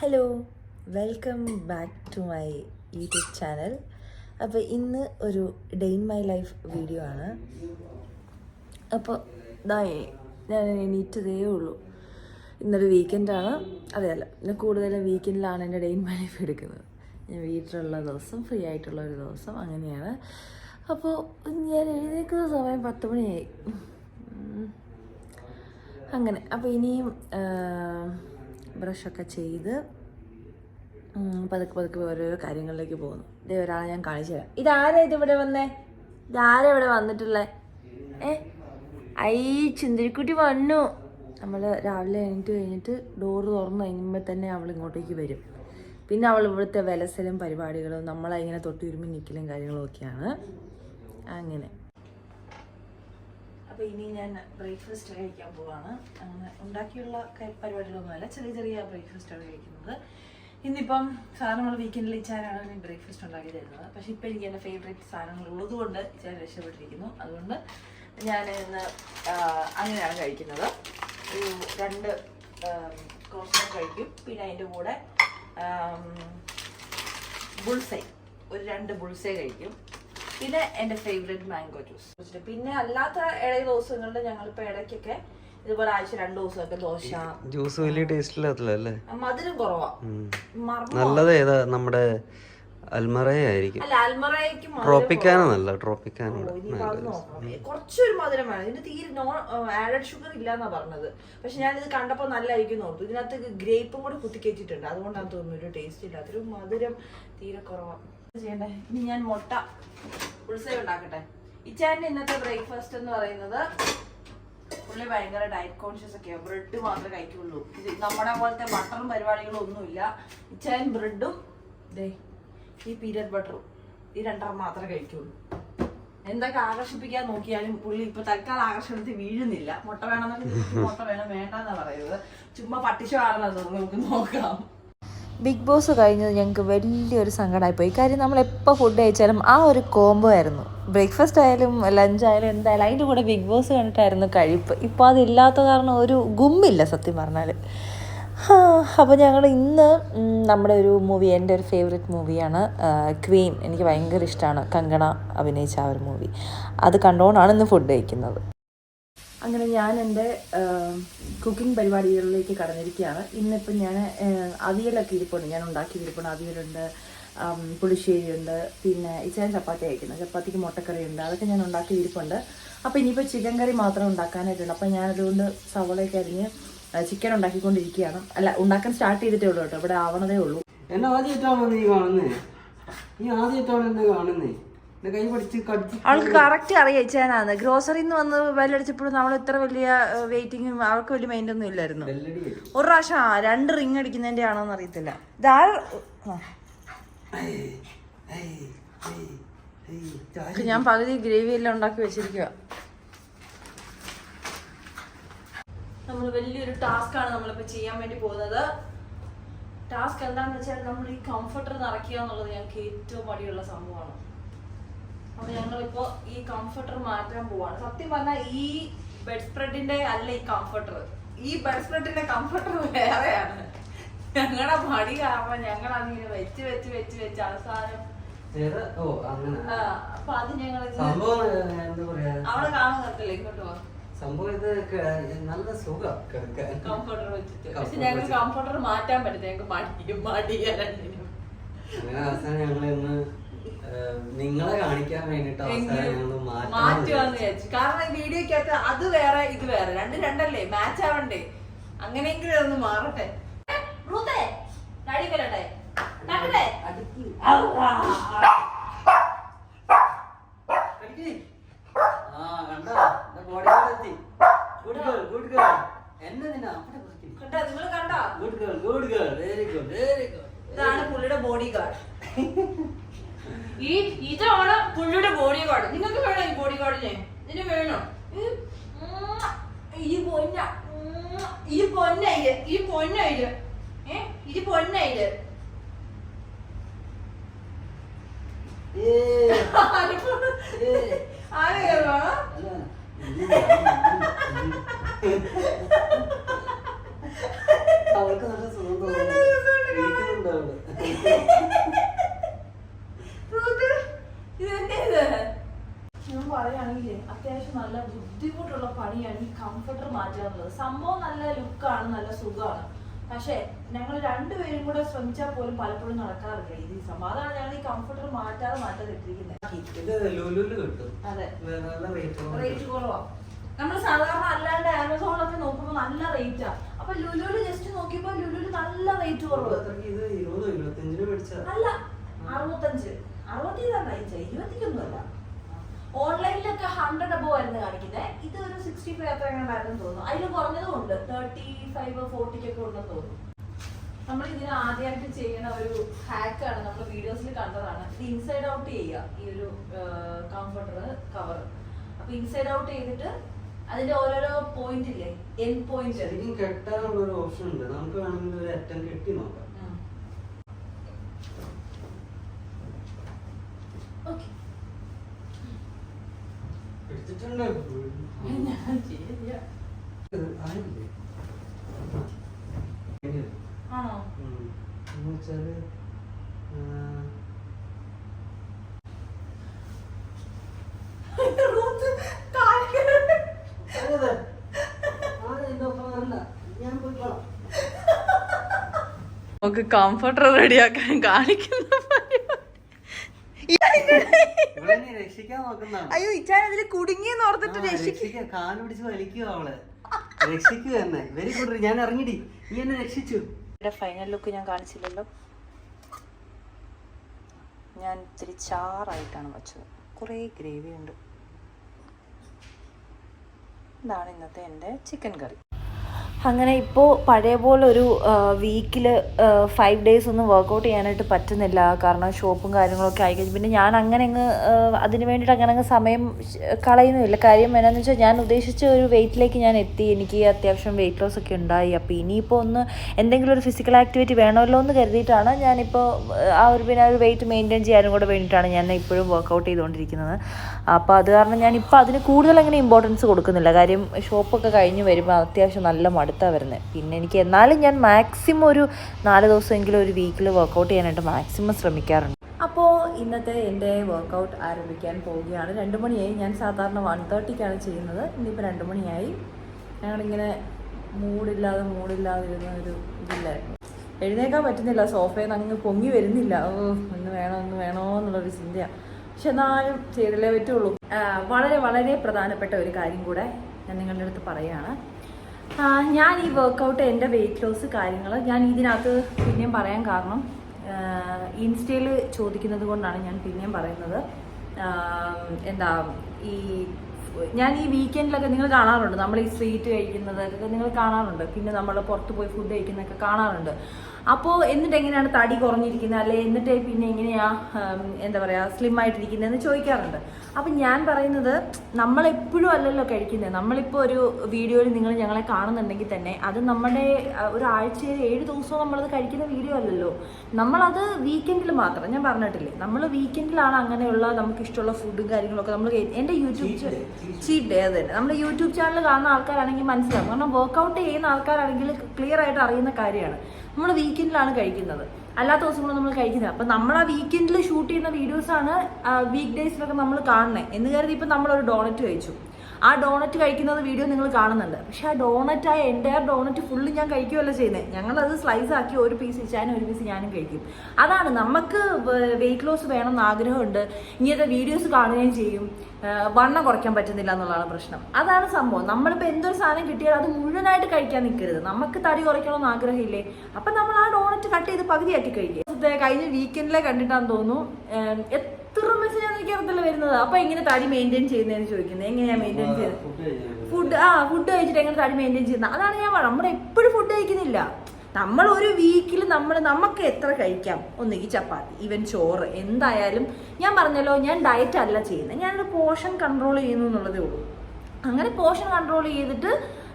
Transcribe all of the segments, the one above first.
Hello welcome back to my YouTube channel അപ്പോൾ ഇന്ന് ഒരു day in my life video ആണ്. അപ്പോൾ ഇതായി ഞാൻ എണീറ്റതേ ഉള്ളൂ. ഇന്നൊരു വീക്കെൻഡാണ് അതെയല്ല ഞാൻ കൂടുതലും വീക്കെൻഡിലാണ് എന്റെ ഡേ ഇൻ മൈ ലൈഫ് എടുക്കുന്നത്. ഞാൻ വീട്ടിലുള്ള ദിവസം ഫ്രീ ആയിട്ടുള്ള ഒരു ദിവസം അങ്ങനെയാണ്. അപ്പോൾ ഞാൻ എഴുതിയേക്കുന്ന സമയം പത്ത് മണിയായി. അങ്ങനെ അപ്പോൾ ഇനിയും ബ്രഷൊക്കെ ചെയ്ത് പതുക്കെ പതുക്കെ ഓരോരോ കാര്യങ്ങളിലേക്ക് പോകുന്നു. ഇതേ ഒരാളെ ഞാൻ കാണിച്ചു തരാം. ഇതാരാ ഇത് ഇവിടെ വന്നേ? ഇതാരാ ഇവിടെ വന്നിട്ടുള്ളേ? ഏ? ഐ ചുന്തിരിക്കുട്ടി വന്നു. നമ്മൾ രാവിലെ എണീറ്റ് കഴിഞ്ഞിട്ട് ഡോറ് തുറന്ന് കഴിയുമ്പോൾ തന്നെ അവൾ ഇങ്ങോട്ടേക്ക് വരും. പിന്നെ അവൾ ഇവിടുത്തെ വിലസലും പരിപാടികളും നമ്മളെ ഇങ്ങനെ തൊട്ടുരുമി നിൽക്കലും കാര്യങ്ങളും ഒക്കെയാണ്. അങ്ങനെ. അപ്പോൾ ഇനി ഞാൻ ബ്രേക്ക്ഫാസ്റ്റ് കഴിക്കാൻ പോവാണ്. അങ്ങനെ ഉണ്ടാക്കിയുള്ള പരിപാടികളൊന്നുമല്ല ചെറിയ ചെറിയ ബ്രേക്ക്ഫാസ്റ്റാണ് കഴിക്കുന്നത്. ഇന്നിപ്പം സാധനങ്ങൾ നമ്മൾ വീക്കെൻഡിൽ ഇച്ചാനാണ് ഞാൻ ബ്രേക്ക്ഫാസ്റ്റ് ഉണ്ടാക്കി തരുന്നത്. പക്ഷേ ഇപ്പോൾ എനിക്ക് എന്റെ ഫേവറേറ്റ് സാധനങ്ങൾ ഉള്ളതുകൊണ്ട് ഇച്ചാൻ രക്ഷപ്പെട്ടിരിക്കുന്നു. അതുകൊണ്ട് ഞാൻ ഇന്ന് അങ്ങനെയാണ് കഴിക്കുന്നത്. രണ്ട് ക്രോസ് കഴിക്കും. പിന്നെ അതിന്റെ കൂടെ ബുൾസൈ ഒരു രണ്ട് ബുൾസൈ കഴിക്കും. പിന്നെ എന്റെ ഫേവറേറ്റ് മാംഗോ ജ്യൂസ് പിന്നെ അല്ലാത്ത ഇടയ ദിവസങ്ങളിൽ ഞങ്ങളിപ്പോൾ ഇടയ്ക്കൊക്കെ ഇതുപോലെ ആഴ്ച രണ്ട് ദിവസമൊക്കെ ദോശ ജ്യൂസ് വലിയ ടേസ്റ്റ് ഇല്ലാത്തല്ലേ? മധുരം കുറവാ. നല്ലത് ഏതാ? നമ്മുടെ അൽമറയ ആയിരിക്കും അല്ല അൽമറയ്ക്ക് മധുരം ട്രോപ്പിക്കാന നല്ല. കുറച്ചൊരു മധുരം വേണം. ഇതിന് തീരെ നോൺ ആഡഡ് ഷുഗർ ഇല്ലാന്നാ പറഞ്ഞത്. പക്ഷെ ഞാൻ ഇത് കണ്ടപ്പോ നല്ലതായിരിക്കും നോർത്തു ഇതിനകത്ത് ഗ്രേപ്പും കൂടെ കുത്തിക്കേറ്റിട്ടുണ്ട് അതുകൊണ്ടാണ് തോന്നുന്നു ഒരു ടേസ്റ്റ് ഇല്ലാത്തൊരു മധുരം തീരെ കുറവാണ് ചെയ്യണ്ടേ? ഇനി ഞാൻ മുട്ട ഉത്സവം ഉണ്ടാക്കട്ടെ. ഇച്ചാന്റെ ഇന്നത്തെ ബ്രേക്ക്ഫാസ്റ്റ് എന്ന് പറയുന്നത് പുള്ളി ഭയങ്കര ഡയറ്റ് കോൺഷ്യസ് ഒക്കെയാണ് ബ്രെഡ് മാത്രമേ കഴിക്കുള്ളൂ. ഇത് നമ്മുടെ പോലത്തെ ബട്ടറും പരിപാടികളും ഒന്നുമില്ല. ഇച്ചാൻ ബ്രെഡും ദേ ഈ പീനട്ട് ബട്ടറും ഈ രണ്ടെണ്ണം മാത്രമേ കഴിക്കുള്ളൂ. എന്തൊക്കെ ആകർഷിപ്പിക്കാൻ നോക്കിയാലും പുള്ളി ഇപ്പൊ തൽക്കാലം ആകർഷണത്തിൽ വീഴുന്നില്ല. മുട്ട വേണമെന്നൊക്കെ മുട്ട വേണം. വേണ്ടെന്നാ പറയുന്നത്. ചുമ്മാ പട്ടിശ ആണെന്നത് നമുക്ക് നോക്കാം. ബിഗ് ബോസ് കഴിഞ്ഞത് ഞങ്ങൾക്ക് വലിയൊരു സങ്കടമായി പോയി കാര്യം നമ്മൾ എപ്പോൾ ഫുഡ് കഴിച്ചാലും ആ ഒരു കോംബോ ആയിരുന്നു. ബ്രേക്ക്ഫാസ്റ്റ് ആയാലും ലഞ്ച് ആയാലും എന്തായാലും അതിന്റെ കൂടെ ബിഗ് ബോസ് കണ്ടിട്ടായിരുന്നു കഴിപ്പ്. ഇപ്പോൾ അതില്ലാത്ത കാരണം ഒരു ഗുമ്മില്ല സത്യം പറഞ്ഞാൽ അപ്പോൾ ഞങ്ങൾ ഇന്ന് നമ്മുടെ ഒരു മൂവി എന്റെ ഒരു ഫേവറേറ്റ് മൂവിയാണ് ക്വീൻ എനിക്ക് ഭയങ്കര ഇഷ്ടമാണ് കങ്കണ അഭിനയിച്ച ആ ഒരു മൂവി അത് കണ്ടുകൊണ്ടാണ് ഇന്ന് ഫുഡ് കഴിക്കുന്നത്. അങ്ങനെ ഞാൻ എന്റെ കുക്കിംഗ് പരിപാടികളിലേക്ക് കടന്നിരിക്കുകയാണ്. ഇന്നിപ്പം ഞാൻ അവിയലൊക്കെ ഇരിപ്പുണ്ട് ഞാൻ ഉണ്ടാക്കി ഇരിപ്പുണ്ട് അവിയലുണ്ട് പുളിശ്ശേരി പുളിശ്ശേരിയുണ്ട് പിന്നെ ഇച്ചാൻ ചപ്പാത്തി അയക്കുന്നത് ചപ്പാത്തിക്ക് മുട്ടക്കറിയുണ്ട്. അതൊക്കെ ഞാൻ ഉണ്ടാക്കി ഇരിപ്പുണ്ട് അപ്പോൾ ഇനിയിപ്പോൾ ചിക്കൻ കറി മാത്രം ഉണ്ടാക്കാനായിട്ടുണ്ട് അപ്പോൾ ഞാൻ അതുകൊണ്ട് സവളയൊക്കെ അരിഞ്ഞ് ചിക്കൻ ഉണ്ടാക്കിക്കൊണ്ടിരിക്കുകയാണ്. അല്ല ഉണ്ടാക്കാൻ സ്റ്റാർട്ട് ചെയ്തിട്ടേ ഉള്ളൂ കേട്ടോ. ഇവിടെ ആവണതേ ഉള്ളൂ. എന്നെ ആദ്യമായിട്ടാണോ നീ കാണുന്നേ? നീ ആദ്യമായിട്ടാണ് എന്നെ കാണുന്നേ? അവൾക്ക് കറക്റ്റ് അറിയാം ചേനാന്ന് ഗ്രോസറിയിൽ നിന്ന് വന്ന് ബെല്ലടിച്ചപ്പോഴും നമ്മൾ ഇത്ര വലിയ വെയിറ്റിങ്ങും അവൾക്ക് വലിയ മൈൻഡ് ഒന്നും ഇല്ലായിരുന്നു. ഒരു പ്രാവശ്യം ആ, രണ്ട് റിങ് അടിക്കുന്നതിന്റെ ആണോന്ന് അറിയത്തില്ല. ഞാൻ പകുതി ഗ്രേവി എല്ലാം ഉണ്ടാക്കി വെച്ചിരിക്കുക നമ്മൾ വലിയൊരു ടാസ്ക് ആണ് നമ്മളിപ്പോ ചെയ്യാൻ വേണ്ടി പോകുന്നത്. ടാസ്ക് എന്താന്ന് വെച്ചാൽ നമ്മൾ ഈ കംഫർട്ടർ നിറയ്ക്കുക എന്നുള്ളത് ഞങ്ങൾക്ക് ഏറ്റവും മടിയുള്ള സംഭവമാണ്. അപ്പൊ ഞങ്ങളിപ്പോ ഈ കംഫർട്ടർ മാറ്റാൻ പോവാണ്. സത്യം പറഞ്ഞാൽ ഈ ബെഡ് സ്പ്രെഡിന്റെ അല്ല ഈ കംഫർട്ടർ ഈ ബെഡ് സ്പ്രെഡിന്റെ കംഫർട്ടർ വേറെയാണ്. ഞങ്ങളുടെ മടി കാരണം ഞങ്ങൾ അതിങ്ങനെ വെച്ച് വെച്ച് വെച്ച് വെച്ച് അവസാനം അപ്പൊ അത് ഞങ്ങൾ അവിടെ കാണുന്നില്ല ഇങ്ങോട്ട് സംഭവം ഇത് നല്ല സുഖം കിടക്കാൻ കംഫർട്ടർ വെച്ചിട്ട്. പക്ഷെ Comforter ഞങ്ങൾക്ക് കംഫർട്ടർ മാറ്റാൻ പറ്റില്ല ഞങ്ങൾക്ക് മടി മടിയാ രണ്ടിനും അങ്ങനെ അവസാനം ഞങ്ങൾ ഇന്ന് നിങ്ങളെ കാണിക്കാൻ വേണ്ടിട്ട് മാറ്റുവാന്ന് വിചാരിച്ചു. കാരണം ഈ വീഡിയോക്കകത്ത് അത് വേറെ ഇത് വേറെ. രണ്ട് രണ്ടല്ലേ? മാച്ച് ആവണ്ടേ? അങ്ങനെയെങ്കിലും ഒന്ന് മാറട്ടെ. ഗുഡ് ഇതാണ് പുള്ളിയുടെ ബോഡി ഗാർഡ് ഈ ഇതാണ് പുള്ളിയുടെ ബോഡി ഗാർഡ് നിങ്ങൾക്ക് വേണോ ഈ ബോഡി ഗാർഡിനെ ഇതിന് വേണോ? ഈ, പൊന്ന ഈ പൊന്നയിൽ ഈ പൊന്നയിൽ ഏ ഇത്. പൊന്നയിൽ ആര് അവൾക്ക് നല്ല സുഖം തോന്നുന്നു. ഞാൻ പറയുകയാണെങ്കിലേ അത്യാവശ്യം നല്ല ബുദ്ധിമുട്ടുള്ള പണിയാണ് ഈ കംഫർട്ടർ മാറ്റുക സംഭവം നല്ല ലുക്കാണ് നല്ല സുഖമാണ്. പക്ഷേ ഞങ്ങൾ രണ്ടുപേരും കൂടെ ശ്രമിച്ചാൽ പോലും പലപ്പോഴും നടക്കാറില്ല ഇത് സംഭവം. ഞങ്ങൾ ഈ കംഫർട്ടർ മാറ്റാതെ മാറ്റാതെ ഇട്ടിരിക്കുന്നത്. അതെ റേറ്റ് കുറവാണ് നമ്മൾ സാധാരണ അല്ലാണ്ട് ആമസോണിലൊക്കെ നോക്കുമ്പോൾ നല്ല റേറ്റാ അപ്പൊ ലുലുൽ ജസ്റ്റ് നോക്കിയപ്പോ ലുലുൽ നല്ല റേറ്റ് കുറവ്. അല്ല അറുപത്തഞ്ച്. അറുപത്തി റേഞ്ച് ഇരുപത്തിക്കൊന്നുമല്ല ഓൺലൈനിലൊക്കെ ഹൺഡ്രഡ് അബോ ആയിരുന്നു കാണിക്കുന്നത് ഇത് ഒരു സിക്സ്റ്റി ഫൈവ് അത്ര എങ്ങനെയായിരുന്നു തോന്നുന്നു. അതിൽ കുറഞ്ഞതും ഉണ്ട് തേർട്ടി ഫൈവ് ഫോർട്ടിക്കൊക്കെ ഉണ്ടെന്ന് തോന്നുന്നു. നമ്മൾ ഇതിന് ആദ്യമായിട്ട് ചെയ്യുന്ന ഒരു ഹാക്കാണ് നമ്മൾ വീഡിയോസിൽ കണ്ടതാണ്. ഇത് ഇൻസൈഡ് ഔട്ട് ചെയ്യുക. ഈ ഒരു കംഫർട്ടർ കവർ അപ്പൊ ഇൻസൈഡ് ഔട്ട് ചെയ്തിട്ട് അതിന്റെ ഓരോരോ പോയിന്റ് ഇല്ലേ? എൻ പോയിന്റ് കെട്ടാനുള്ള ഒരു ഓപ്ഷൻ ഉണ്ട്. നമുക്ക് വേണമെങ്കിൽ ഒരു അറ്റം കെട്ടി നോക്കാം ഓക്കെ എടുത്തിട്ടുണ്ട് ഞാൻ ചെയ്യാ ഇത് ആയില്ലേ? ഇനി ആണോ ഉം. എന്ന് വെച്ചാൽ ആ, റൂത്ത് കാണിക്കരുത്. അതെ. ആ, ഇതിന്റെ പോയിക്കോളാം. നമുക്ക് കംഫർട്ടർ റെഡിയാക്കാൻ കാണിക്കുന്ന ഇവിടെ ഇനി രക്ഷിക്കാൻ നോക്കുന്നതാണ് അയ്യോ ഇച്ചാൻ അതിൽ കുടുങ്ങിയെന്ന് ഓർത്തിട്ട് ആ, രക്ഷിക്കും രക്ഷിക്കാൻ കാൽ പിടിച്ച് വലിക്കുക അവൾ. രക്ഷിക്കുക വെരി ഗുഡ് ഞാൻ ഇറങ്ങിടി. നീ എന്നെ രക്ഷിച്ചു. ഫൈനൽ ലുക്ക് ഞാൻ കാണിച്ചില്ലല്ലോ. ഞാൻ ഇത്തിരി ചാറായിട്ടാണ് വെച്ചത്. കുറേ ഗ്രേവി ഉണ്ട്. ഇതാണ് ഇന്നത്തെ എന്റെ ചിക്കൻ കറി അങ്ങനെ ഇപ്പോൾ പഴയ പോലെ ഒരു വീക്കിൽ ഫൈവ് ഡേയ്സ് ഒന്നും വർക്കൗട്ട് ചെയ്യാനായിട്ട് പറ്റുന്നില്ല. കാരണം ഷോപ്പും കാര്യങ്ങളൊക്കെ ആയിക്കഴിഞ്ഞു പിന്നെ ഞാൻ അങ്ങനെ അങ്ങ് അതിന് വേണ്ടിയിട്ട് അങ്ങനെ അങ്ങ് സമയം കളയുന്നില്ല കാര്യം എന്നാന്ന് വെച്ചാൽ ഞാൻ ഉദ്ദേശിച്ച ഒരു വെയിറ്റിലേക്ക് ഞാൻ എത്തി. എനിക്ക് അത്യാവശ്യം വെയിറ്റ് ലോസ് ഒക്കെ ഉണ്ടായി. അപ്പോൾ ഇനിയിപ്പോൾ ഒന്ന് എന്തെങ്കിലും ഒരു ഫിസിക്കൽ ആക്ടിവിറ്റി വേണമല്ലോ എന്ന് കരുതിയിട്ടാണ് ഞാനിപ്പോൾ ആ ഒരു പിന്നെ ഒരു വെയിറ്റ് മെയിന്റെയിൻ ചെയ്യാനും കൂടെ വേണ്ടിയിട്ടാണ് ഞാൻ ഇപ്പോഴും വർക്കൗട്ട് ചെയ്തുകൊണ്ടിരിക്കുന്നത്. അപ്പോൾ അത് കാരണം ഞാൻ അതിന് കൂടുതൽ അങ്ങനെ ഇമ്പോർട്ടൻസ് കൊടുക്കുന്നില്ല. കാര്യം ഷോപ്പൊക്കെ കഴിഞ്ഞ് വരുമ്പോൾ അത്യാവശ്യം നല്ല മടുത്താണ് വരുന്നത് പിന്നെ എനിക്ക് എന്നാലും ഞാൻ മാക്സിമം ഒരു നാല് ദിവസമെങ്കിലും ഒരു വീക്കിൽ വർക്കൗട്ട് ചെയ്യാനായിട്ട് മാക്സിമം ശ്രമിക്കാറുണ്ട്. അപ്പോൾ ഇന്നത്തെ എന്റെ വർക്കൗട്ട് ആരംഭിക്കാൻ പോവുകയാണ്. രണ്ട് മണിയായി. ഞാൻ സാധാരണ വൺ തേർട്ടിക്കാണ് ചെയ്യുന്നത്. ഇന്നിപ്പോൾ രണ്ട് മണിയായി. ഞങ്ങളിങ്ങനെ മൂടില്ലാതെ മൂടില്ലാതെ ഇരുന്ന ഒരു ഇതില്ലായിരുന്നു എഴുന്നേക്കാൻ പറ്റുന്നില്ല. സോഫയിൽ നിന്ന് അങ്ങ് പൊങ്ങി വരുന്നില്ല. ഓ ഒന്ന് വേണോ ഒന്ന് വേണോ എന്നുള്ളൊരു ചിന്തയാണ് പക്ഷെ എന്നാലും ചെയ്തല്ലേ പറ്റുള്ളൂ. വളരെ വളരെ പ്രധാനപ്പെട്ട ഒരു കാര്യം കൂടെ ഞാൻ നിങ്ങളുടെ അടുത്ത് പറയുകയാണ്. ഞാൻ ഈ വർക്കൗട്ട് എന്റെ വെയിറ്റ് ലോസ് കാര്യങ്ങൾ ഞാൻ ഇതിനകത്ത് പിന്നെയും പറയാൻ കാരണം ഇൻസ്റ്റയിൽ ചോദിക്കുന്നത് കൊണ്ടാണ് ഞാൻ പിന്നെയും പറയുന്നത്. എന്താ ഈ ഞാൻ ഈ വീക്കെൻഡിലൊക്കെ നിങ്ങൾ കാണാറുണ്ട് നമ്മൾ ഈ സ്ട്രീറ്റ് കഴിക്കുന്നതൊക്കെ നിങ്ങൾ കാണാറുണ്ട് പിന്നെ നമ്മൾ പുറത്ത് പോയി ഫുഡ് കഴിക്കുന്നതൊക്കെ കാണാറുണ്ട്. അപ്പോൾ എന്നിട്ട് എങ്ങനെയാണ് തടി കുറഞ്ഞിരിക്കുന്നത്? അല്ലെ എന്നിട്ട് പിന്നെ എങ്ങനെയാ എന്താ പറയുക സ്ലിം ആയിട്ടിരിക്കുന്നതെന്ന് ചോദിക്കാറുണ്ട്. അപ്പം ഞാൻ പറയുന്നത് നമ്മളെപ്പോഴും അല്ലല്ലോ കഴിക്കുന്നത് നമ്മളിപ്പോൾ ഒരു വീഡിയോയിൽ നിങ്ങൾ ഞങ്ങളെ കാണുന്നുണ്ടെങ്കിൽ തന്നെ അത് നമ്മുടെ ഒരാഴ്ചയിൽ ഏഴ് ദിവസവും നമ്മളത് കഴിക്കുന്ന വീഡിയോ അല്ലല്ലോ. നമ്മളത് വീക്കെൻഡിൽ മാത്രം ഞാൻ പറഞ്ഞിട്ടില്ലേ? നമ്മൾ വീക്കെൻഡിലാണ് അങ്ങനെയുള്ള നമുക്ക് ഇഷ്ടമുള്ള ഫുഡും കാര്യങ്ങളൊക്കെ നമ്മൾ എന്റെ യൂട്യൂബ് ചീറ്റ് ഡേ അത്. തന്നെ നമ്മുടെ യൂട്യൂബ് ചാനൽ കാണുന്ന ആൾക്കാരാണെങ്കിൽ മനസ്സിലാവും. കാരണം വർക്കൗട്ട് ചെയ്യുന്ന ആൾക്കാരാണെങ്കിൽ ക്ലിയർ ആയിട്ട് അറിയുന്ന കാര്യമാണ്. നമ്മൾ വീക്കെൻഡിലാണ് കഴിക്കുന്നത്. അല്ലാത്ത ദിവസങ്ങളും നമ്മൾ കഴിക്കുന്നത് അപ്പം നമ്മൾ ആ വീക്കെൻഡിൽ ഷൂട്ട് ചെയ്യുന്ന വീഡിയോസാണ് വീക്ക് ഡേയ്സിലൊക്കെ നമ്മൾ കാണുന്നത് എന്ന് കരുതി ഇപ്പം നമ്മളൊരു ഡോണറ്റ് കഴിച്ചു. ആ ഡോണറ്റ് കഴിക്കുന്നത് വീഡിയോ നിങ്ങൾ കാണുന്നുണ്ട്. പക്ഷെ ആ ഡോണറ്റ് ആയ എന്റെ ഡോണറ്റ് ഫുള്ള് ഞാൻ കഴിക്കുകയല്ല ചെയ്യുന്നത് ഞങ്ങളത് സ്ലൈസ് ആക്കി ഒരു പീസ് ഇച്ചാനും ഒരു പീസ് ഞാനും കഴിക്കും. അതാണ് നമുക്ക് വെയിറ്റ് ലോസ് വേണമെന്ന് ആഗ്രഹമുണ്ട്. ഇങ്ങനത്തെ വീഡിയോസ് കാണുകയും ചെയ്യും. ആ, വണ്ണം കുറയ്ക്കാൻ പറ്റുന്നില്ല എന്നുള്ളതാണ് പ്രശ്നം. അതാണ് സംഭവം. നമ്മളിപ്പോൾ എന്തൊരു സാധനം കിട്ടിയാൽ അത് മുഴുവനായിട്ട് കഴിക്കാൻ നിൽക്കരുത്. നമുക്ക് തടി കുറയ്ക്കണമെന്ന് ആഗ്രഹമില്ലേ? അപ്പം നമ്മൾ ആ ഡോണറ്റ് കട്ട് ചെയ്ത് പകുതിയാക്കി കഴിക്കുക. കഴിഞ്ഞ വീക്കെൻഡിലെ കണ്ടിട്ടാന്ന് തോന്നുന്നു. എത്ര മെസ്സേജാണ് എനിക്ക് അറിയത്തില്ല വരുന്നത്? അപ്പൊ എങ്ങനെ തടി മെയിന്റെയിൻ ചെയ്യുന്നതെന്ന് ചോദിക്കുന്നത്? എങ്ങനെയാ മെയിന്റെയിൻ ചെയ്യുന്നത് ഫുഡ് ആ ഫുഡ് കഴിച്ചിട്ട് എങ്ങനെ തടി മെയിന്റെയിൻ ചെയ്യുന്നത്? അതാണ് ഞാൻ പറഞ്ഞത്. നമ്മൾ എപ്പോഴും ഫുഡ് കഴിക്കുന്നില്ല. നമ്മൾ ഒരു വീക്കിൽ നമ്മൾ നമുക്ക് എത്ര കഴിക്കാം? ഒന്നുകിൽ ചപ്പാത്തി ഈവൻ ചോറ്. എന്തായാലും ഞാൻ പറഞ്ഞല്ലോ ഞാൻ ഡയറ്റ് അല്ല ചെയ്യുന്നത്. ഞാനൊരു പോർഷൻ കൺട്രോൾ ചെയ്യുന്നു എന്നുള്ളതേ ഉള്ളൂ. അങ്ങനെ പോർഷൻ കൺട്രോൾ ചെയ്തിട്ട്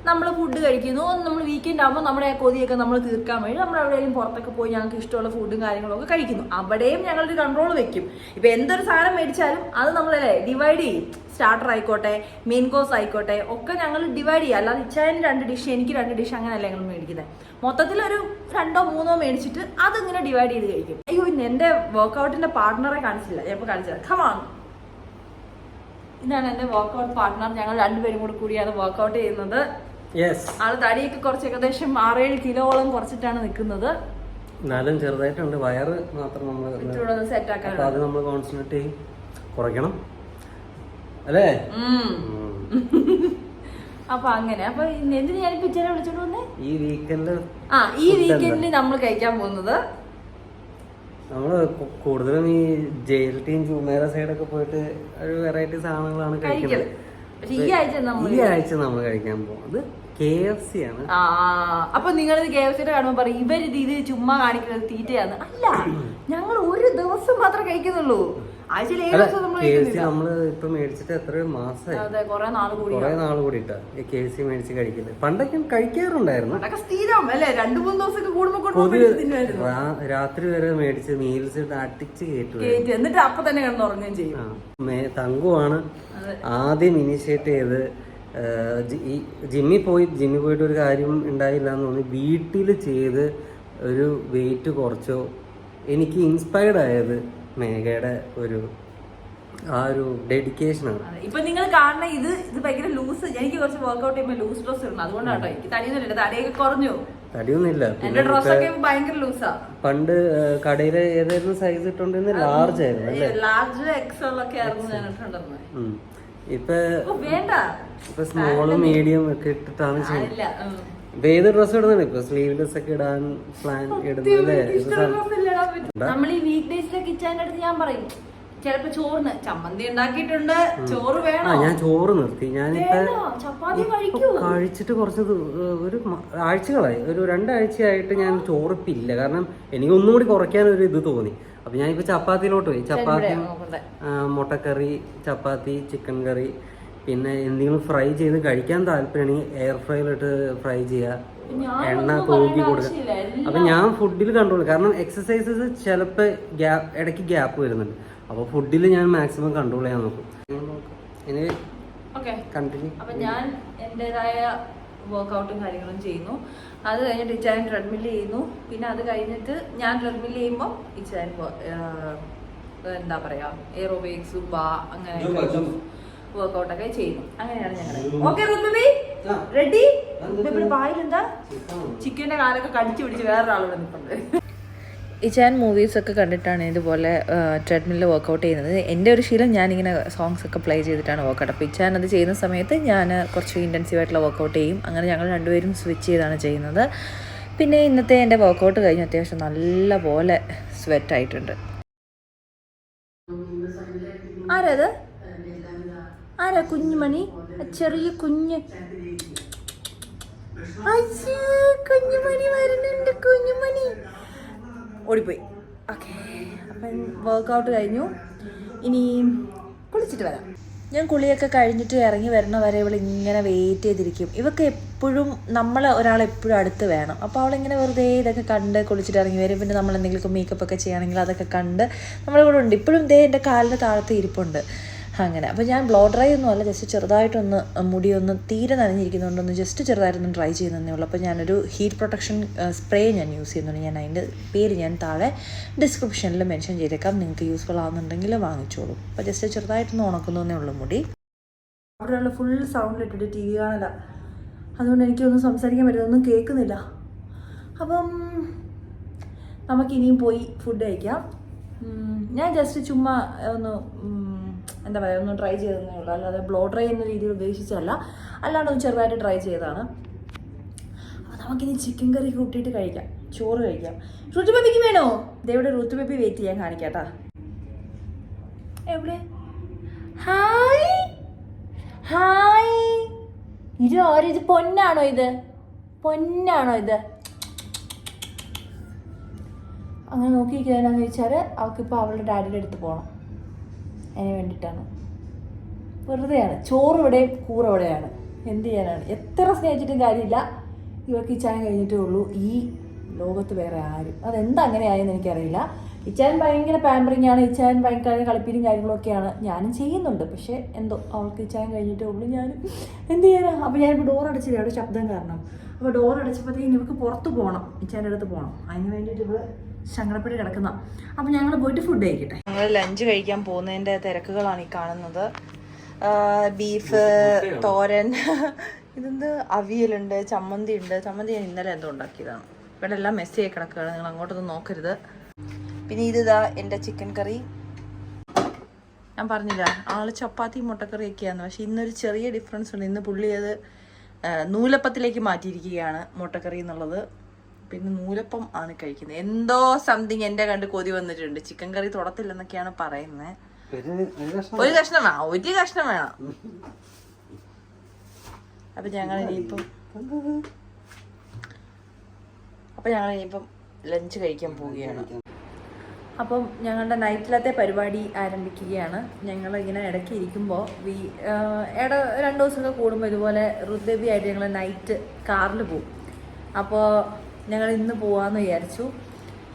നമ്മൾ ഫുഡ് കഴിക്കുന്നു. നമ്മൾ വീക്കെൻഡ് ആകുമ്പോൾ നമ്മുടെ കൊതിയൊക്കെ നമ്മൾ തീർക്കാൻ വേണ്ടി നമ്മൾ എവിടെയെങ്കിലും പുറത്തൊക്കെ പോയി ഞങ്ങൾക്ക് ഇഷ്ടമുള്ള ഫുഡും കാര്യങ്ങളൊക്കെ കഴിക്കുന്നു. അവിടെയും ഞങ്ങളൊരു കൺട്രോൾ വെക്കും. ഇപ്പം എന്തൊരു സാധനം മേടിച്ചാലും അത് നമ്മളല്ലേ ഡിവൈഡ് ചെയ്യും. സ്റ്റാർട്ടർ ആയിക്കോട്ടെ മെയിൻ കോഴ്സ് ആയിക്കോട്ടെ ഒക്കെ ഞങ്ങൾ ഡിവൈഡ് ചെയ്യും. അല്ലാതെ ഇച്ചായന് രണ്ട് ഡിഷ് എനിക്ക് രണ്ട് ഡിഷ് അങ്ങനെയല്ല ഞങ്ങൾ മേടിക്കുന്നത് മൊത്തത്തിൽ ഒരു രണ്ടോ മൂന്നോ മേടിച്ചിട്ട് അതിങ്ങനെ ഡിവൈഡ് ചെയ്ത് കഴിക്കും. അയ്യോ എന്റെ വർക്കൗട്ടിന്റെ പാർട്ട്ണറെ കാണിച്ചില്ല. ഞാൻ ഇപ്പോൾ കാണിച്ചത്. ഖമാണ് ഇതാണ് എന്റെ വർക്കൗട്ട് പാർട്ട്ണർ ഞങ്ങൾ രണ്ടുപേരും കൂടി കൂടിയാണ് വർക്കൗട്ട് ചെയ്യുന്നത്. ആൾ തടിയൊക്കെ കുറച്ച് ഏകദേശം ആറേഴ് കിലോളം കുറച്ചിട്ടാണ് നിൽക്കുന്നത്. എന്നാലും ചെറുതായിട്ടുണ്ട്. വയറ് മാത്രം നമ്മൾ സെറ്റ് ആക്കാൻ അത് നമ്മൾ കോൺസെൻട്രേറ്റ് ചെയ്യും. കുറയ്ക്കണം. അല്ലേ. അപ്പൊ അങ്ങനെ. അപ്പൊ എന്തിനു ഞാൻ പിച്ചേനെ വിളിച്ചോണ്ട് വന്നേ? ഈ വീക്കെൻഡ് ആ ഈ വീക്കെൻഡിൽ നമ്മൾ കഴിക്കാൻ പോകുന്നത്? നമ്മൾ കൂടുതലും ഈ ജയിൽ ടീം ചുമേര സൈഡൊക്കെ പോയിട്ട് ഒരു വെറൈറ്റി സാധനങ്ങളാണ് കഴിക്കുന്നത്. ഈ ആഴ്ച നമ്മൾ ഈ ആഴ്ച നമ്മൾ കഴിക്കാൻ പോകുന്നത് കെ എഫ് സി ആണ്. അപ്പൊ നിങ്ങൾ കെ എഫ് സിയുടെ കാണുമ്പോൾ പറയും ഇവരിത് ഇത് ചുമ്മാ കാണിക്കുന്നത് തീറ്റയാണ് അല്ല ഞങ്ങൾ ഒരു ദിവസം മാത്രമേ കഴിക്കുന്നുള്ളൂ. ആഴ്ചയിൽ ഏഴ് ദിവസം നമ്മൾ നമ്മൾ ഇപ്പൊ മേടിച്ചിട്ട് എത്ര മാസമായി അതെ കൊറേ നാൾ കൂടി കുറെ നാൾ കൂടിയിട്ടാ ഈ കെ എഫ് സി മേടിച്ച് കഴിക്കുന്നത്. പണ്ടൊക്കെ കഴിക്കാറുണ്ടായിരുന്നു. സ്ഥിരം അല്ലേ? രണ്ടു മൂന്ന് ദിവസമൊക്കെ രാത്രി വരെ മേടിച്ച് മീൽസ് അടിച്ച് കേട്ടു എന്നിട്ട് അപ്പൊ തന്നെ ചെയ്യും. തങ്കുവാണ്. ആദ്യം ഇനിഷ്യേറ്റ് ചെയ്ത് ഈ ജിമ്മിൽ പോയി ജിമ്മിൽ പോയിട്ട് ഒരു കാര്യം ഉണ്ടായില്ല എന്ന് തോന്നി. വീട്ടിൽ ചെയ്ത് ഒരു വെയിറ്റ് കുറച്ചോ എനിക്ക് ഇൻസ്പയർഡ് ആയത് മേഘയുടെ ഒരു ആ ഒരു ഡെഡിക്കേഷൻ ആണ്. ഇപ്പൊ നിങ്ങൾ കാണുന്ന ഇത് ഇത് ഭയങ്കര ലൂസ് എനിക്ക് കുറച്ച് വർക്ക്ഔട്ട് ചെയ്യുമ്പോൾ ലൂസ് ഡ്രസ് ഇടണം. അതുകൊണ്ടാട്ടോ എനിക്ക് തടിയൊന്നുമില്ല. തടിയൊക്കെ കുറഞ്ഞു തടിയൊന്നുമില്ല. എന്റെ പിന്നെ ഡ്രസ്സൊക്കെ ഭയങ്കര ലൂസാ പണ്ട് കടയിലെ ഏതായിരുന്നു സൈസ് ഇട്ടോണ്ടിരുന്ന ലാർജ് ആയിരുന്നു ലാർജ് എക്സൽ ഒക്കെ ആയിരുന്നു. ഇപ്പൊ വേണ്ട. ഇപ്പൊ സ്മോളും മീഡിയം ഒക്കെ ഇട്ടിട്ടാണ് ചെയ്യുന്നത്. ഇപ്പൊ ഏത് ഡ്രസ് ഇടുന്നുണ്ട് ഇപ്പൊ സ്ലീവ്ലെസ് ഒക്കെ ഇടാൻ പ്ലാൻ നമ്മൾ ഈ വീക്ക് ഡേയ്സിലെ അടുത്ത് ഞാൻ പറയും ചിലപ്പോ ചോറിന് ചമ്മന്തി ഉണ്ടാക്കിയിട്ടുണ്ട് ചോറ് വേണം? ഞാൻ ചോറ് നിർത്തി. ഇപ്പൊ കഴിച്ചിട്ട് കുറച്ച് ഒരു ആഴ്ചകളായി. ഒരു രണ്ടാഴ്ചയായിട്ട് ഞാൻ ചോറിപ്പില്ല. കാരണം എനിക്ക് ഒന്നുകൂടി കുറയ്ക്കാൻ ഒരു ഇത് തോന്നി. അപ്പൊ ഞാനിപ്പോ ചപ്പാത്തിയിലോട്ട് പോയി. ചപ്പാത്തി മുട്ടക്കറി ചപ്പാത്തി ചിക്കൻ കറി പിന്നെ എന്തെങ്കിലും ഫ്രൈ ചെയ്ത് കഴിക്കാൻ താല്പര്യമാണെങ്കിൽ എയർ ഫ്രൈയിലിട്ട് ഫ്രൈ ചെയ്യുക എണ്ണ തൂക്കി കൊടുക്കുക അപ്പൊ ഞാൻ ഫുഡിൽ കൺട്രോൾ കാരണം എക്സസൈസസ് ചിലപ്പോൾ ഗ്യാപ്പ് ഇടയ്ക്ക് ഗ്യാപ്പ് വരുന്നുണ്ട്. അപ്പൊ ഫുഡിൽ ഞാൻ മാക്സിമം കൺട്രോൾ ചെയ്യാൻ നോക്കും. കണ്ടിന്യൂ ഞാൻ എന്റേതായ വർക്കൗട്ടും കാര്യങ്ങളും ചെയ്യുന്നു. അത് കഴിഞ്ഞിട്ട് ഇച്ചാൻ ട്രെഡ്മിൽ ചെയ്യുന്നു. പിന്നെ അത് കഴിഞ്ഞിട്ട് ഞാൻ ട്രെഡ്മിൽ ചെയ്യുമ്പോൾ ഇച്ചാൻ എന്താ പറയാ എയറോബിക്സ് ബാ അങ്ങനെ വർക്കൗട്ടൊക്കെ ചെയ്യുന്നു. അങ്ങനെയാണ് ഞങ്ങൾ ഓക്കെ റുബി റെഡി ഇവിടെ വായിലെന്താ? ചിക്കന്റെ കാലൊക്കെ കടിച്ചു പിടിച്ച് വേറൊരാളോട് നിൽപ്പുണ്ട് ഇച്ചാൻ മൂവീസൊക്കെ കണ്ടിട്ടാണ് ഇതുപോലെ ട്രെഡ്മിൽ വർക്കൗട്ട് ചെയ്യുന്നത്. എന്റെ ഒരു ശീലം ഞാനിങ്ങനെ സോങ്സ് ഒക്കെ പ്ലേ ചെയ്തിട്ടാണ് വർക്കൗട്ട് അപ്പോൾ ഇച്ചാൻ അത് ചെയ്യുന്ന സമയത്ത് ഞാൻ കുറച്ച് ഇന്റൻസീവ് ആയിട്ടുള്ള വർക്കൗട്ട് ചെയ്യും. അങ്ങനെ ഞങ്ങൾ രണ്ടുപേരും സ്വിച്ച് ചെയ്താണ് ചെയ്യുന്നത്. പിന്നെ ഇന്നത്തെ എന്റെ വർക്കൗട്ട് കഴിഞ്ഞ് അത്യാവശ്യം നല്ല പോലെ സ്വെറ്റ് ആയിട്ടുണ്ട് ആരത് ആരാ കുഞ്ഞുമണി? ചെറിയ കുഞ്ഞ്. കുഞ്ഞുമണി വരുന്നുണ്ട് കുഞ്ഞുമണി. ഓടിപ്പോയി. ഓക്കെ അപ്പം വർക്കൗട്ട് കഴിഞ്ഞു. ഇനി കുളിച്ചിട്ട് വരാം. ഞാൻ കുളിയൊക്കെ കഴിഞ്ഞിട്ട് ഇറങ്ങി വരണ വരെ ഇവൾ ഇങ്ങനെ വെയിറ്റ് ചെയ്തിരിക്കും. ഇവക്ക് എപ്പോഴും നമ്മൾ ഒരാൾ എപ്പോഴും അടുത്ത് വേണം. അപ്പോൾ അവളിങ്ങനെ വെറുതെ ഇതൊക്കെ കണ്ട് കുളിച്ചിട്ട് ഇറങ്ങി വരും. പിന്നെ നമ്മൾ എന്തെങ്കിലും മേക്കപ്പ് ഒക്കെ ചെയ്യുകയാണെങ്കിൽ അതൊക്കെ കണ്ട് നമ്മളെ കൂടെ ഉണ്ട്. ഇപ്പോഴും ദേ എന്റെ കാലിന്റെ താഴത്ത് ഇരിപ്പുണ്ട്. അങ്ങനെ. അപ്പോൾ ഞാൻ ബ്ലോ ഡ്രൈ ഒന്നും അല്ല ജസ്റ്റ് ചെറുതായിട്ടൊന്ന് മുടി ഒന്ന് തീരെ നനഞ്ഞിരിക്കുന്നതുകൊണ്ടൊന്ന് ജസ്റ്റ് ചെറുതായിട്ടൊന്ന് ഡ്രൈ ചെയ്യുന്നതേ ഉള്ളൂ. അപ്പോൾ ഞാനൊരു ഹീറ്റ് പ്രൊട്ടക്ഷൻ സ്പ്രേ ഞാൻ യൂസ് ചെയ്യുന്നുണ്ട്. ഞാൻ അതിന്റെ പേര് ഞാൻ താഴെ ഡിസ്ക്രിപ്ഷനിൽ മെൻഷൻ ചെയ്തേക്കാം. നിങ്ങൾക്ക് യൂസ്ഫുൾ ആവുന്നുണ്ടെങ്കിൽ വാങ്ങിച്ചോളൂ. അപ്പോൾ ജസ്റ്റ് ചെറുതായിട്ടൊന്ന് ഉണക്കുന്നതേ ഉള്ളൂ മുടി. അവിടെയുള്ള ഫുൾ സൗണ്ട് ഇട്ടിട്ട് ടി വി കാണില്ല അതുകൊണ്ട് എനിക്കൊന്നും സംസാരിക്കാൻ പറ്റില്ല. ഒന്നും കേൾക്കുന്നില്ല. അപ്പം നമുക്കിനിയും പോയി ഫുഡ് കഴിക്കാം. ഞാൻ ജസ്റ്റ് ചുമ്മാ ഒന്ന് എന്താ പറയുക ഒന്ന് ട്രൈ ചെയ്തതേ ഉള്ളൂ. അല്ലാതെ ബ്ലോ ഡ്രൈ എന്ന രീതിയിൽ ഉദ്ദേശിച്ചല്ല അല്ലാണ്ട് ഒന്ന് ചെറുതായിട്ട് ട്രൈ ചെയ്തതാണ്. അപ്പോൾ നമുക്കിനി ചിക്കൻ കറി കൂട്ടിയിട്ട് കഴിക്കാം. ചോറ് കഴിക്കാം. റുത്തുപപ്പിക്ക് വേണോ? ദേവിടെ റുത്തുപപ്പി വെയിറ്റ് ചെയ്യാൻ കാണിക്കാട്ടാ. എവിടെ? ഹായ്! ഹായ്! ഇത് ഓരോ ഇത് പൊന്നാണോ ഇത്? പൊന്നാണോ ഇത്? അങ്ങനെ നോക്കിയിരിക്കുന്നതെന്നു വെച്ചാൽ അവൾക്കിപ്പോൾ അവളുടെ ഡാഡിയുടെ അടുത്ത് പോകണം അതിന് വേണ്ടിയിട്ടാണ്. വെറുതെയാണ്. ചോറ് ഇവിടെയും കൂറ് ഇവിടെയാണ്. എന്ത് ചെയ്യാനാണ്? എത്ര സ്നേഹിച്ചിട്ടും കാര്യമില്ല. ഇവർക്ക് ഈ ചായം കഴിഞ്ഞിട്ടേ ഉള്ളൂ. ഈ ലോകത്ത് വേറെ ആരും. അതെന്താ അങ്ങനെ ആയെന്ന് എനിക്കറിയില്ല ഇച്ചാൻ ഭയങ്കര പാമ്പറിങ് ആണ്. ഇച്ചാൻ ഭയങ്കര കളിപ്പീരും കാര്യങ്ങളൊക്കെയാണ്. ഞാനും ചെയ്യുന്നുണ്ട്. പക്ഷേ എന്തോ അവൾക്ക് ഇച്ചാൻ കഴിഞ്ഞിട്ടേ ഉള്ളൂ. ഞാൻ എന്ത് ചെയ്യാനാ? അപ്പോൾ ഞാനിപ്പോൾ ഡോർ അടച്ചില്ല? അവിടെ ശബ്ദം കാരണം. അപ്പോൾ ഡോർ അടച്ചപ്പോഴത്തേക്കും ഇവർക്ക് പുറത്ത് പോകണം ഇച്ചാന്റെ അടുത്ത് പോകണം അതിന് വേണ്ടിയിട്ട് ഇവിടെ സങ്കടപ്പെട്ട് കിടക്കുന്ന. അപ്പം ഞങ്ങൾ പോയിട്ട് ഫുഡ് കഴിക്കട്ടെ. ഞങ്ങൾ ലഞ്ച് കഴിക്കാൻ പോകുന്നതിന്റെ തിരക്കുകളാണ് ഈ കാണുന്നത്. ബീഫ് തോരൻ ഇതെന്ത് അവിയലുണ്ട് ചമ്മന്തി ഉണ്ട് ചമ്മന്തി ഞാൻ ഇന്നലെ എന്തോ ഉണ്ടാക്കിയതാണ്. ഇവിടെ എല്ലാം മെസ്സിയായി കിടക്കുകയാണ്. നിങ്ങൾ അങ്ങോട്ടൊന്നും നോക്കരുത്. പിന്നെ ഇതിതാ എന്റെ ചിക്കൻ കറി ഞാൻ പറഞ്ഞില്ല ആൾ ചപ്പാത്തി മുട്ടക്കറിയൊക്കെയാണ് പക്ഷെ ഇന്നൊരു ചെറിയ ഡിഫറൻസ് ഉണ്ട്. ഇന്ന് പുള്ളി അത് നൂലപ്പത്തിലേക്ക് മാറ്റിയിരിക്കുകയാണ് മുട്ടക്കറി എന്നുള്ളത്. പിന്നെ നൂലപ്പം ആണ് കഴിക്കുന്നത്. എന്തോ സംതിങ് എന്റെ കണ്ട് കൊതി വന്നിട്ടുണ്ട്. ചിക്കൻ കറി തുടത്തില്ലെന്നൊക്കെയാണ് പറയുന്നത് ഒരു കഷ്ണം വേണം ഒരു കഷ്ണം വേണം. അപ്പൊ ഞങ്ങൾ ഇനിയിപ്പം അപ്പൊ ഞങ്ങൾ ഇനിയിപ്പം ലഞ്ച് കഴിക്കാൻ പോവുകയാണ്. അപ്പം ഞങ്ങളുടെ നൈറ്റിലത്തെ പരിപാടി ആരംഭിക്കുകയാണ്. ഞങ്ങൾ ഇങ്ങനെ ഇടയ്ക്ക് ഇരിക്കുമ്പോൾ വി ഇട രണ്ട് ദിവസമൊക്കെ കൂടുമ്പോൾ ഇതുപോലെ റുദ്ദേവി ആയിട്ട് ഞങ്ങൾ നൈറ്റ് കാറിൽ പോകും അപ്പോൾ ഞങ്ങൾ ഇന്ന് പോവാന്ന് വിചാരിച്ചു.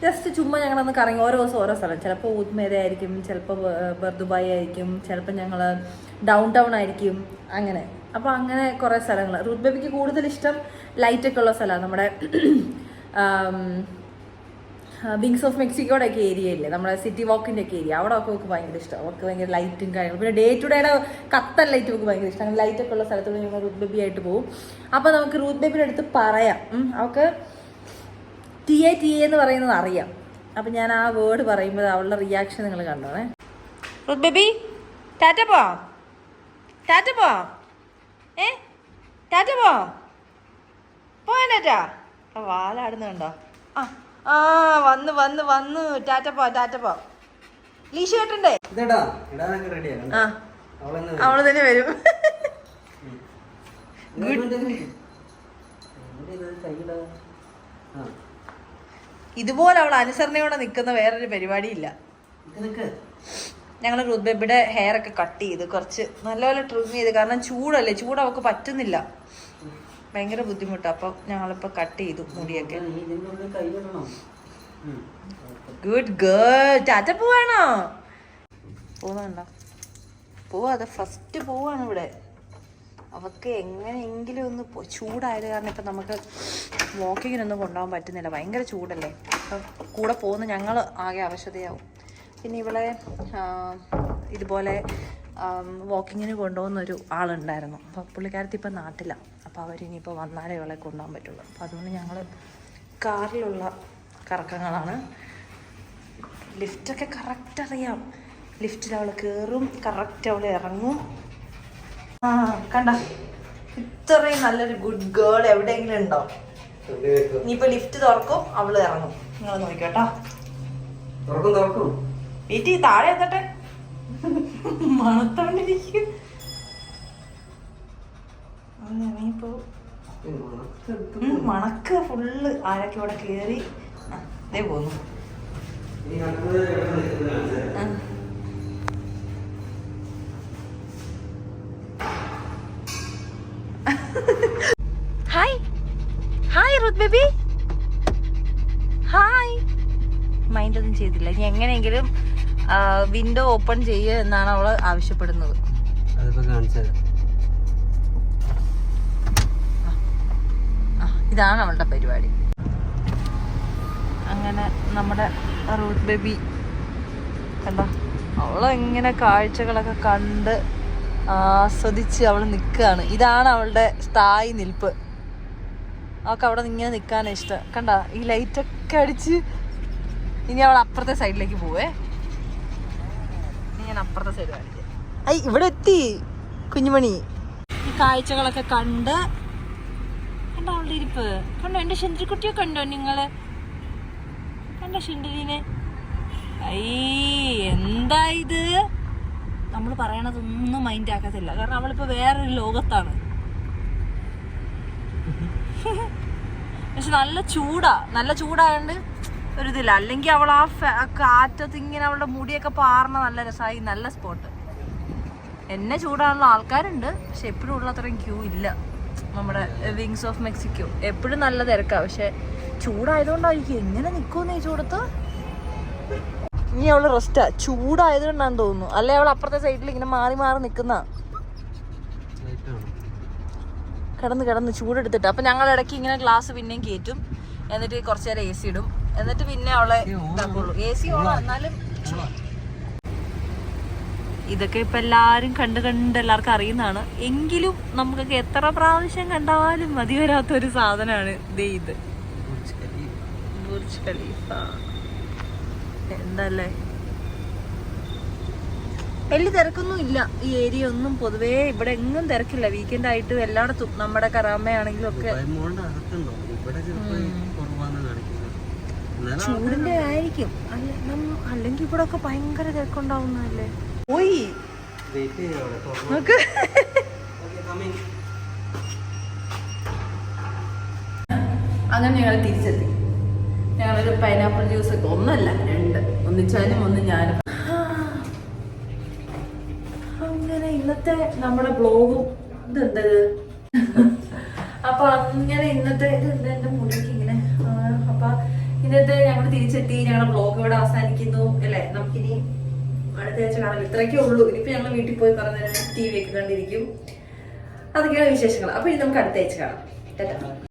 ജസ്റ്റ് ചുമ്മാ ഞങ്ങളൊന്ന് കറങ്ങി ഓരോ ദിവസം ഓരോ സ്ഥലം. ചിലപ്പോൾ ഊത്മേര ആയിരിക്കും ചിലപ്പോൾ ബർദുബായി ആയിരിക്കും ചിലപ്പോൾ ഞങ്ങൾ ഡൗൺ ടൗൺ ആയിരിക്കും അങ്ങനെ. അപ്പോൾ അങ്ങനെ കുറേ സ്ഥലങ്ങൾ റുദ്ബേബിക്ക് കൂടുതൽ ഇഷ്ടം ലൈറ്റൊക്കെ ഉള്ള സ്ഥലമാണ് നമ്മുടെ വിങ്സ് ഓഫ് മെക്സിക്കോയുടെ ഒക്കെ ഏരിയ ഇല്ലേ? നമ്മുടെ സിറ്റി വാക്കിന്റെ ഒക്കെ ഏരിയ അവിടെ ഒക്കെ ഭയങ്കര ഇഷ്ടം. അവൾക്ക് ഭയങ്കര ലൈറ്റും കാര്യങ്ങളും. പിന്നെ ഡേ ടു ഡേയുടെ കത്തൽ ലൈറ്റ് അവൾക്ക് ഭയങ്കര ഇഷ്ടം. ലൈറ്റ് ഒക്കെ ഉള്ള സ്ഥലത്തൂടെ ഞങ്ങൾ റൂത്ത് ബേബി ആയിട്ട് പോകും അപ്പോൾ നമുക്ക് റൂത്ത് ബേബിയുടെ അടുത്ത് പറയാം. അവൾക്ക് ടി എ ടി എന്ന് പറയുന്നത് അറിയാം. അപ്പം ഞാൻ ആ വേർഡ് പറയുമ്പോൾ അവളുടെ റിയാക്ഷൻ നിങ്ങൾ കണ്ടോണേ. ബേബി ടാറ്റ പോ. ടാറ്റ പോ. ഏ? ടാറ്റ പോ. പോയാ വാലാടുന്നുണ്ടോ ആ ആ വന്ന് വന്ന് വന്ന്. ടാറ്റ പോ ടാറ്റ പോ. ലീഷ് കേട്ടണ്ടേ ആ. അവൾ തന്നെ വരും. ആ. ഇതുപോലെ അവൾ അനുസരണയോടെ നിൽക്കുന്ന വേറൊരു പരിപാടിയില്ല. ഞങ്ങൾ ഞങ്ങൾ റുദ്ബേബിയുടെ ഹെയർ ഒക്കെ കട്ട് ചെയ്ത് കുറച്ച് നല്ലപോലെ ട്രിം ചെയ്ത് കാരണം ചൂടല്ലേ ചൂട് അവൾക്ക് പറ്റുന്നില്ല. ഭയങ്കര ബുദ്ധിമുട്ടാണ് അപ്പം ഞങ്ങളിപ്പോൾ കട്ട് ചെയ്തു മുടിയൊക്കെ. ഗുഡ് ഗേൾ ടാറ്റ പോവാണോ? പോവാണ്ട പോവാ ഫസ്റ്റ് പോവാണ് ഇവിടെ അവൾക്ക് എങ്ങനെയെങ്കിലും ഒന്ന് ചൂടായത് കാരണം ഇപ്പം നമുക്ക് വാക്കിങ്ങിനൊന്നും കൊണ്ടുപോകാൻ പറ്റുന്നില്ല. ഭയങ്കര ചൂടല്ലേ? അപ്പം കൂടെ പോകുന്ന ഞങ്ങൾ ആകെ അവശതയാവും. പിന്നെ ഇവളെ ഇതുപോലെ വാക്കിങ്ങിന് കൊണ്ടുപോകുന്ന ഒരു ആളുണ്ടായിരുന്നു. അപ്പോൾ പുള്ളിക്കാരത്തി ഇപ്പം നാട്ടിലാണ് അപ്പോൾ അവരിനിയിപ്പോൾ വന്നാലേ ഇവളെ കൊണ്ടുപോകാൻ പറ്റുള്ളൂ. അപ്പോൾ അതുകൊണ്ട് ഞങ്ങൾ കാറിലുള്ള കറക്കങ്ങളാണ്. ലിഫ്റ്റൊക്കെ കറക്റ്റ് അറിയാം. ലിഫ്റ്റിൽ അവൾ കയറും കറക്റ്റ് അവൾ ഇറങ്ങും. കണ്ട. ഇത്രയും നല്ലൊരു ഗുഡ് ഗേൾ എവിടെയെങ്കിലും ഉണ്ടോ? നീ ഇപ്പൊ ഇനിയിപ്പോ ലിഫ്റ്റ് തുറക്കും അവൾ ഇറങ്ങും. നിങ്ങൾ നോക്കിക്കോട്ടോ വീട്ടിൽ താഴെ എത്തട്ടെ. മണത്തോണ്ടിരിക്കും. ഇറങ്ങിപ്പോ മണക്ക് ഫുള്ള് ആരൊക്കെ ഇവിടെ കേറി? അതേ പോന്നു. റുത് ബേബി ഹായ് മൈൻഡ് ഒന്നും ചെയ്തില്ല. ഇനി എങ്ങനെയെങ്കിലും വിൻഡോ ഓപ്പൺ ചെയ്യുക എന്നാണ് അവൾ ആവശ്യപ്പെടുന്നത്. ഇതാണ് അവളുടെ പരിപാടി. അങ്ങനെ നമ്മുടെ റൂട്ട് ബേബി കണ്ടോ? അവളിങ്ങനെ കാഴ്ചകളൊക്കെ കണ്ട് ആസ്വദിച്ച് അവൾ നിൽക്കുകയാണ്. ഇതാണ് അവളുടെ സ്ഥായി നിൽപ്പ്. അവൾക്ക് അവിടെ ഇങ്ങനെ നിൽക്കാനാണ് ഇഷ്ടം. കണ്ട ഈ ലൈറ്റൊക്കെ അടിച്ച് ഇനി അവൾ അപ്പുറത്തെ സൈഡിലേക്ക് പോവേ. ഞാൻ അപ്പുറത്തെ സൈഡ് കാണിക്കാം. ഐ ഇവിടെ എത്തി കുഞ്ഞുമണി. ഈ കാഴ്ചകളൊക്കെ കണ്ട് കണ്ടോ അവളുടെ ഇരിപ്പ്. കണ്ടോ എന്റെ ശുന്തിരിക്കുട്ടിയെ കണ്ടോ നിങ്ങൾ? കണ്ടോ ശുന്തിരിനെ ഐ എന്താ ഇത്? നമ്മൾ പറയണതൊന്നും മൈൻഡ് ആക്കത്തില്ല. കാരണം അവളിപ്പോ വേറൊരു ലോകത്താണ്. പക്ഷെ നല്ല ചൂടാ. നല്ല ചൂടായോണ്ട് ഒരു ഇതില്ല. അല്ലെങ്കിൽ അവൾ ആ കാറ്റത്ത് ഇങ്ങനെ അവളുടെ മുടിയൊക്കെ പാർന്ന നല്ല രസമായി നല്ല സ്പോട്ട്. എന്നെ ചൂടാനുള്ള ആൾക്കാരുണ്ട്. പക്ഷെ എപ്പോഴും ഉള്ള അത്രയും ക്യൂ ഇല്ല. നമ്മുടെ വിങ്സ് ഓഫ് മെക്സിക്കോ. എപ്പോഴും നല്ല തിരക്കാ. പക്ഷെ ചൂടായതുകൊണ്ടായിരിക്കും. എങ്ങനെ നിൽക്കുമെന്ന് ഈ ചൂടത്ത്? ഇനി അവൾ റെസ്റ്റാ. ചൂടായതുകൊണ്ടാന്ന് തോന്നുന്നു. അല്ലെ അവൾ അപ്പുറത്തെ സൈഡിൽ ഇങ്ങനെ മാറി മാറി നിൽക്കുന്ന കിടന്ന് കിടന്ന് ചൂടെടുത്തിട്ട് അപ്പൊ ഞങ്ങൾ ഇടയ്ക്ക് ഇങ്ങനെ ഗ്ലാസ് പിന്നെയും കയറ്റും എന്നിട്ട് കുറച്ച് നേരം എ സി ഇടും. എന്നിട്ട് പിന്നെ അവളെ ഇതാക്കുള്ളൂ. എ സി ഓണം എന്നാലും ഇതൊക്കെ ഇപ്പൊ എല്ലാരും കണ്ട് കണ്ട് എല്ലാവർക്കും അറിയുന്നതാണ്. എങ്കിലും നമുക്കൊക്കെ എത്ര പ്രാവശ്യം കണ്ടാലും മതി വരാത്ത ഒരു സാധനമാണ് ദേ ഇത്. ബുർജ് ഖലീഫ എന്തല്ലേ വലിയ തിരക്കൊന്നും ഇല്ല. ഈ ഏരിയ ഒന്നും പൊതുവേ ഇവിടെ എങ്ങും തിരക്കില്ല. വീക്കെൻഡ് ആയിട്ട് എല്ലായിടത്തും നമ്മുടെ കറാമയാണെങ്കിലും ഒക്കെ. ചൂടിന്റെ ആയിരിക്കും. അല്ലെങ്കിൽ ഇവിടെ ഒക്കെ ഭയങ്കര തിരക്കുണ്ടാവുന്നതല്ലേ? പോയി. നോക്ക് അങ്ങനെ ഞങ്ങൾ തിരിച്ചെത്തി. ഞങ്ങളൊരു പൈനാപ്പിൾ ജ്യൂസ് ഒക്കെ ഒന്നല്ല രണ്ട്. ഒന്നിച്ചാലും ഒന്ന് ഞാനും അങ്ങനെ ഇന്നത്തെ നമ്മുടെ ബ്ലോഗും ഇതെന്തത് അപ്പൊ അങ്ങനെ ഇന്നത്തെ ഇതെന്താ എന്റെ മുടിക്ക് ഇങ്ങനെ അപ്പൊ ഇന്നത്തെ ഞങ്ങൾ തിരിച്ചെത്തി ഞങ്ങളുടെ ബ്ലോഗ് ഇവിടെ അവസാനിക്കുന്നു അല്ലേ? നമുക്കിനി അടുത്ത ആഴ്ച കാണാം. ഇത്രയൊക്കെ ഉള്ളൂ. ഇനിയിപ്പോ ഞങ്ങൾ വീട്ടിൽ പോയി പറഞ്ഞു ടി വി ഒക്കെ കണ്ടിരിക്കും. അതൊക്കെയാണ് വിശേഷങ്ങൾ. അപ്പൊ ഇനി നമുക്ക് അടുത്ത ആഴ്ച കാണാം.